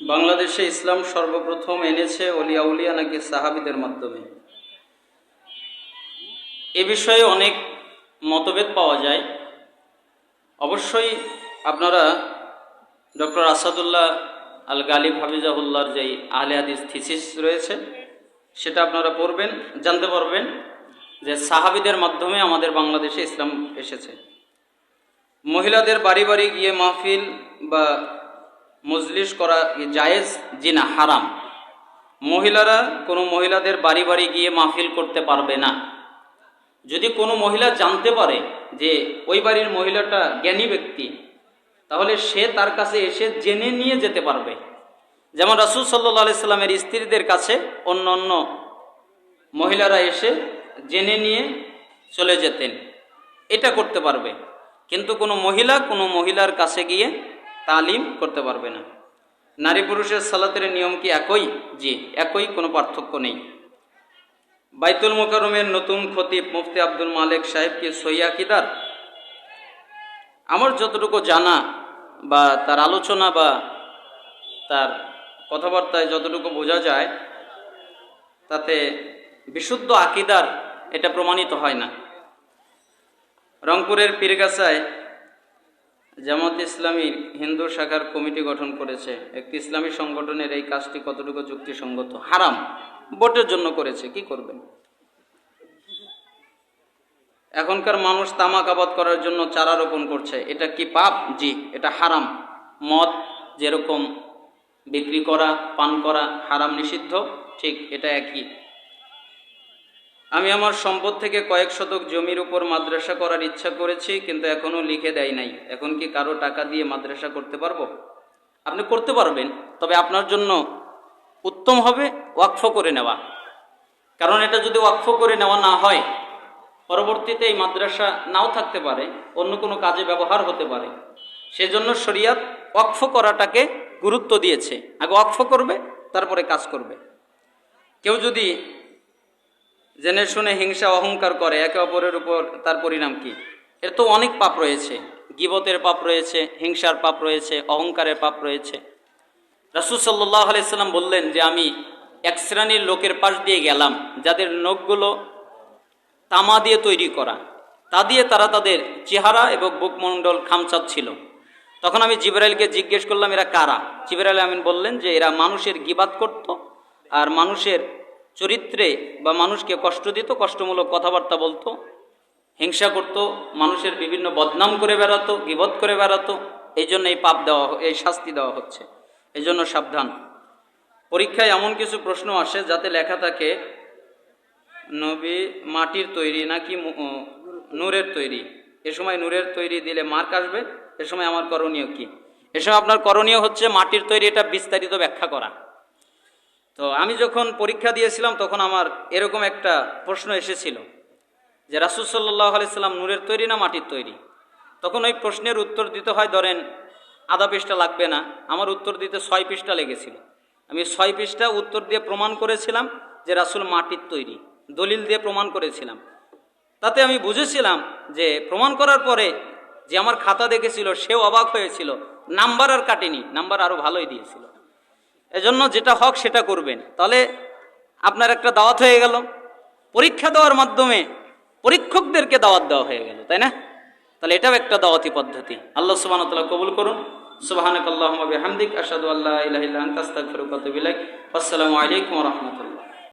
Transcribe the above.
বাংলাদেশে ইসলাম সর্বপ্রথম এনেছে অলিয়া উলিয়া নাকি সাহাবিদের মাধ্যমে? এ বিষয়ে অনেক মতভেদ পাওয়া যায়। অবশ্যই আপনারা ডক্টর আসাদুল্লাহ আল গালিব হাফিজাহুল্লাহর যেই আহলে হাদিস থিসিস রয়েছে, সেটা আপনারা পড়বেন, জানতে পারবেন যে সাহাবিদের মাধ্যমে আমাদের বাংলাদেশে ইসলাম এসেছে। মহিলাদের বাড়ি বাড়ি গিয়ে মাহফিল বা মজলিস করা জায়েজ জিনা হারাম। মহিলারা কোনো মহিলাদের বাড়ি বাড়ি গিয়ে মাহফিল করতে পারবে না। যদি কোনো মহিলা জানতে পারে যে ওই বাড়ির মহিলাটা জ্ঞানী ব্যক্তি, তাহলে সে তার কাছে এসে জেনে নিয়ে যেতে পারবে। যেমন রাসুল সাল্লাহ আলাইস্লামের স্ত্রীদের কাছে অন্য অন্য মহিলারা এসে জেনে নিয়ে চলে যেতেন। এটা করতে পারবে। কিন্তু কোনো মহিলা কোনো মহিলার কাছে গিয়ে তালিম করতে পারবে না। নারী পুরুষের সালাতের নিয়ম কি একই? জি, একই, কোনো পার্থক্য নেই। বাইতুল মোকারমের নতুন খতিব মুফতি আব্দুল মালেক সাহেব কি সৈয়াকিদার আমার যতটুকু জানা বা তার আলোচনা বা তার কথাবার্তায় যতটুকু বোঝা যায়, তাতে বিশুদ্ধ আকিদার এটা প্রমাণিত হয় না। রংপুরের পীরগাছায় জামাত ইসলামী হিন্দু শাখার কমিটি গঠন করেছে। একটি ইসলামী সংগঠনের এই কাজটি কতটুকু যুক্তিসঙ্গত? হারাম। ভোটের জন্য করেছে। কি করবেন? এখনকার মানুষ তামাক আবাদ করার জন্য চারা রোপণ করছে। এটা কি পাপ? জি, এটা হারাম। মদ, যেরকম বিক্রি করা, পান করা, হারাম, নিষিদ্ধ, ঠিক, এটা একই। আমি আমার সম্পদ থেকে কয়েক শতক জমির উপর মাদ্রাসা করার ইচ্ছা করেছি, কিন্তু এখনও লিখে দেয় নাই। এখন কি কারও টাকা দিয়ে মাদ্রাসা করতে পারব? আপনি করতে পারবেন, তবে আপনার জন্য উত্তম হবে ওয়াকফ করে নেওয়া। কারণ এটা যদি ওয়াকফ করে নেওয়া না হয়, পরবর্তীতে এই মাদ্রাসা নাও থাকতে পারে, অন্য কোনো কাজে ব্যবহার হতে পারে। সেজন্য শরিয়াত ওয়াকফ করাটাকে গুরুত্ব দিয়েছে। আগে ওয়াকফ করবে, তারপরে কাজ করবে। কেউ যদি জেনে শুনে হিংসা অহংকার করে, একে অপরের উপর তার পরিণাম কি? এর তো অনেক পাপ রয়েছে। গিবতের পাপ রয়েছে, হিংসার পাপ রয়েছে, অহংকারের পাপ রয়েছে। রাসুল সাল্লাহ আলাইসাল্লাম বললেন যে, আমি এক শ্রেণির লোকের পাশ দিয়ে গেলাম, যাদের নখগুলো তামা দিয়ে তৈরি করা। তা দিয়ে তারা তাদের চেহারা এবং বুকমণ্ডল খামচাত ছিল। তখন আমি জিবরাইলকে জিজ্ঞেস করলাম, এরা কারা? জিবরাইল আমিন বললেন যে, এরা মানুষের গিবাদ করত আর মানুষের চরিত্রে বা মানুষকে কষ্ট দিত, কষ্টমূলক কথাবার্তা বলতো, হিংসা করত, মানুষের বিভিন্ন বদনাম করে বেড়াতো, গিবত করে বেড়াতো, এই জন্য এই পাপ দেওয়া এই শাস্তি দেওয়া হচ্ছে। এই জন্য সাবধান। পরীক্ষায় এমন কিছু প্রশ্ন আসে যাতে লেখা থাকে, নবী মাটির তৈরি নাকি নূরের তৈরি? এ সময় নূরের তৈরি দিলে মার্ক আসবে? এ সময় আমার করণীয় কি? এ সময় আপনার করণীয় হচ্ছে মাটির তৈরি, এটা বিস্তারিত ব্যাখ্যা করা। তো আমি যখন পরীক্ষা দিয়েছিলাম, তখন আমার এরকম একটা প্রশ্ন এসেছিল যে রাসুল সাল্লাহ আলাইসাল্লাম নূরের তৈরি না মাটির তৈরি? তখন ওই প্রশ্নের উত্তর দিতে হয়, ধরেন আধা পৃষ্ঠা লাগবে না, আমার উত্তর দিতে ছয় পৃষ্ঠা লেগেছিল। আমি ছয় পৃষ্ঠা উত্তর দিয়ে প্রমাণ করেছিলাম যে রাসুল মাটির তৈরি, দলিল দিয়ে প্রমাণ করেছিলাম। তাতে আমি বুঝেছিলাম যে প্রমাণ করার পরে যে আমার খাতা দেখেছিল, সেও অবাক হয়েছিল, নাম্বার আর কাটেনি, নাম্বার আরও ভালোই দিয়েছিল। এজন্য যেটা হক সেটা করবেন। তাহলে আপনার একটা দাওয়াত হয়ে গেল। পরীক্ষা দেওয়ার মাধ্যমে পরীক্ষকদেরকে দাওয়াত দেওয়া হয়ে গেল, তাই না? তাহলে এটাও একটা দাওয়াতি পদ্ধতি। আল্লাহ সুবাহ তাআলা কবুল করুন। সুবাহানক আল্লাহ বিহামদিক, আশহাদু আল্লা ইলাহা ইল্লা আনতা, আস্তাগফিরুকা ওয়া আতুবু ইলাইক। আসসালামু আলাইকুম রাহমাতুল্লাহ।